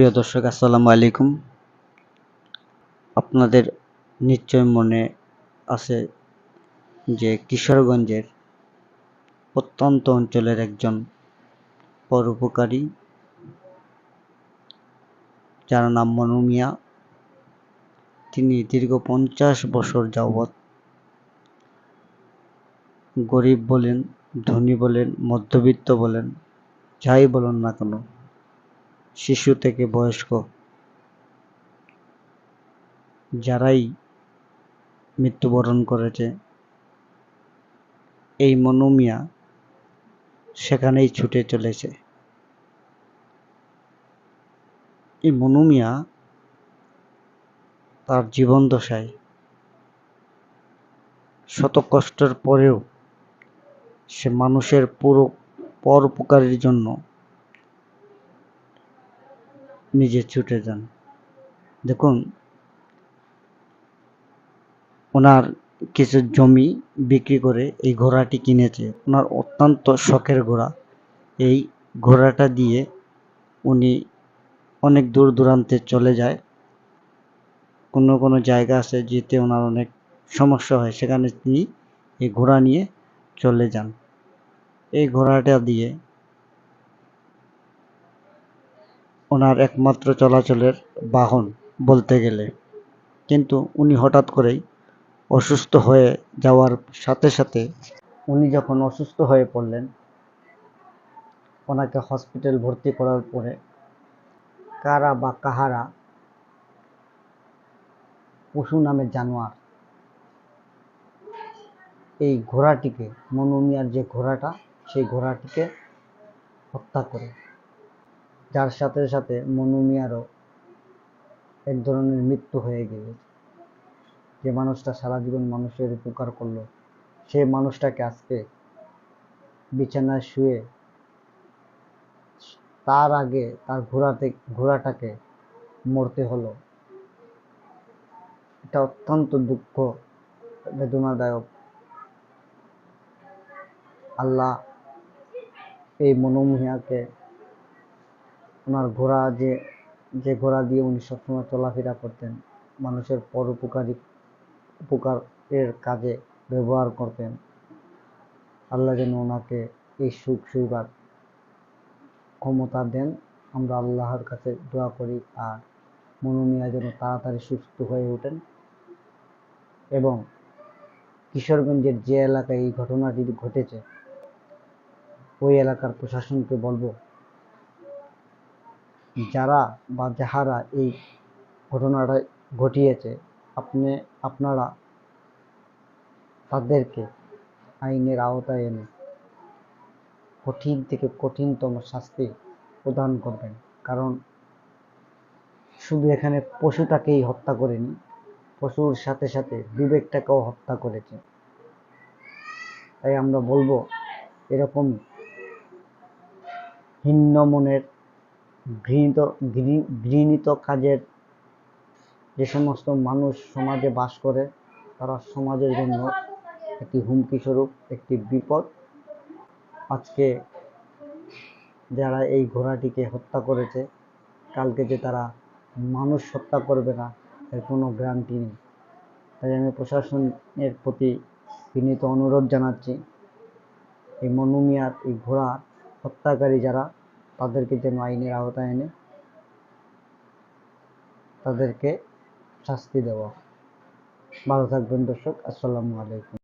প্রিয় দর্শক, আসসালামু আলাইকুম। আপনাদের নিশ্চয় মনে আছে যে কিশোরগঞ্জের প্রত্যন্ত অঞ্চলের একজন পরোপকারী, যার নাম মনু মিয়া। তিনি দীর্ঘ পঞ্চাশ বছর যাবৎ গরিব বলেন, ধনী বলেন, মধ্যবিত্ত বলেন, যাই বলুন না কেন শিশু থেকে বয়স্ক যারাই মৃত্যুবরণ করেছে, এই মনোমিয়া সেখানেই ছুটে চলেছে। এই মনুমিয়া তার জীবন দশায় শত কষ্টের পরেও সে মানুষের পুরো পরোপকারের জন্য নিজে ছুটে যান। দেখুন, ওনার কিছু জমি বিক্রি করে এই ঘোড়াটি কিনেছে। ওনার অত্যন্ত শখের ঘোড়া। এই ঘোড়াটা দিয়ে উনি অনেক দূর দূরান্তে চলে যায়। কোনো কোনো জায়গা আছে যেতে ওনার অনেক সমস্যা হয়, সেখানে তিনি এই ঘোড়া নিয়ে চলে যান। এই ঘোড়াটা দিয়ে ওনার একমাত্র চলাচলের বাহন বলতে গেলে। কিন্তু উনি হঠাৎ করেই অসুস্থ হয়ে যাওয়ার সাথে সাথে উনি যখন অসুস্থ হয়ে পড়লেন, ওনাকে হসপিটাল ভর্তি করার পরে কারা বা কাহারা পশু নামের জানোয়ার, এই ঘোড়াটিকে মনুমিয়ার যে ঘোড়াটা, সেই ঘোড়াটিকে হত্যা করে। যার সাথে সাথে মনুমিয়ারও এক ধরনের মৃত্যু হয়ে গেছে যে মানুষটা সারা জীবন মানুষের উপকার করল সেই মানুষটাকে আজকে বিছানায় শুয়ে তার আগে তার ঘোড়াতে, ঘোড়াটাকে মরতে হলো। এটা অত্যন্ত দুঃখ, বেদনাদায়ক। আল্লাহ এই মনোমিয়াকে ওনার ঘোড়া যে যে ঘোড়া দিয়ে উনি সবসময় চলাফেরা করতেন, মানুষের পরোপকারী উপকারের কাজে ব্যবহার করতেন। আল্লাহ যেন ওনাকে এই সুখ সুবিধার ক্ষমতা দেন। আমরা আল্লাহর কাছে দোয়া করি আর মনোমিয়া যেন তাড়াতাড়ি সুস্থ হয়ে ওঠেন। এবং কিশোরগঞ্জের যে এলাকায় এই ঘটনাটি ঘটেছে, ওই এলাকার প্রশাসনকে বলব যারা বা যাহারা এই ঘটনাটা ঘটিয়েছে, আপনি, আপনারা তাদেরকে আইনের আওতায় এনে কঠিন থেকে কঠিনতম শাস্তি প্রদান করবেন। কারণ শুধু এখানে পশুটাকেই হত্যা করেনি, পশুর সাথে সাথে বিবেকটাকেও হত্যা করেছে। তাই আমরা বলব, এরকম ভিন্ন মনের ঘৃণিত ঘৃণিত কাজের যে সমস্ত মানুষ সমাজে বাস করে, তারা সমাজের জন্য একটি হুমকি স্বরূপ, একটি বিপদ। আজকে যারা এই ঘোড়াটিকে হত্যা করেছে, কালকে যে তারা মানুষ হত্যা করবে না, এর কোনো গ্যারান্টি নেই। তাই আমি প্রশাসনের প্রতি বিনীত অনুরোধ জানাচ্ছি, এই মনুমিয়ার এই ঘোড়া হত্যাকারী যারা তাদেরকে যেন আইনের আওতায় এনে তাদেরকে শাস্তি দেওয়া। ভালো থাকবেন দর্শক আসসালামু আলাইকুম।